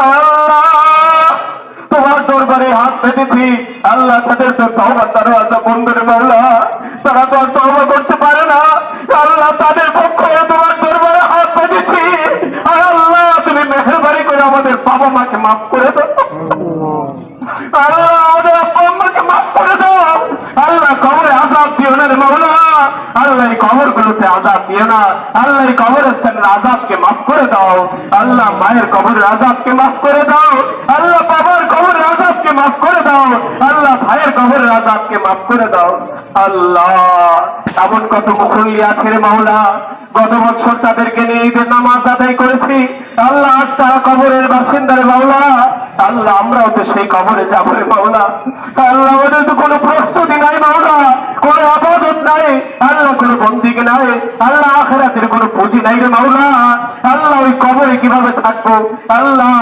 আল্লাহ তোমার দরবারে হাত পেতেছি আল্লাহ তাদের তো তওবা দরওয়াজা বন্ধ রে মাওলা তারা তো আর তওবা করতে পারে না। আল্লাহ তাদের পক্ষে তোমার দরবারে হাত পেতেছি আর আল্লাহ তুমি মেহরবানি করে আমাদের বাবা মাকে মাফ করে দাও। আল্লাহ। আমাদের আব্বা আম্মাকে মাফ করে দাও। আল্লাহ কবরে আজাব দিও না রে মাওলা আল্লাহ এই কবর গুলোতে আজাব দিও না। আল্লাহ কবরস্থানের আজাবকে মাফ করে দাও। আল্লাহ মায়ের কবরের আজাবকে মাফ করে দাও। আল্লাহ বাবার কবরের আজাবকে মাফ করে দাও। আল্লাহ ভাইয়ের কবরের আজাবকে মাফ করে দাও। আল্লাহ, এমন কত মুসল্লি আছে রে মাওলা। গত বছর তাদেরকে নিয়ে ঈদের নামাজ আদায় করেছি। আল্লাহ আজ তারা কবরের বাসিন্দারে মাওলা। আল্লাহ আমরাও তো সেই কবরে যাব রে মাওলা। আল্লাহ আমাদের তো কোনো প্রস্তুতি নাই মাওলা। কোনো আবাদত নাই। আল্লাহ কোনো বন্দিকে নাই আল্লাহ আখেরাতের কোনো পুঁজি নাই রে মাওলা। আল্লাহ ওই কবরে কীভাবে থাকব? আল্লাহ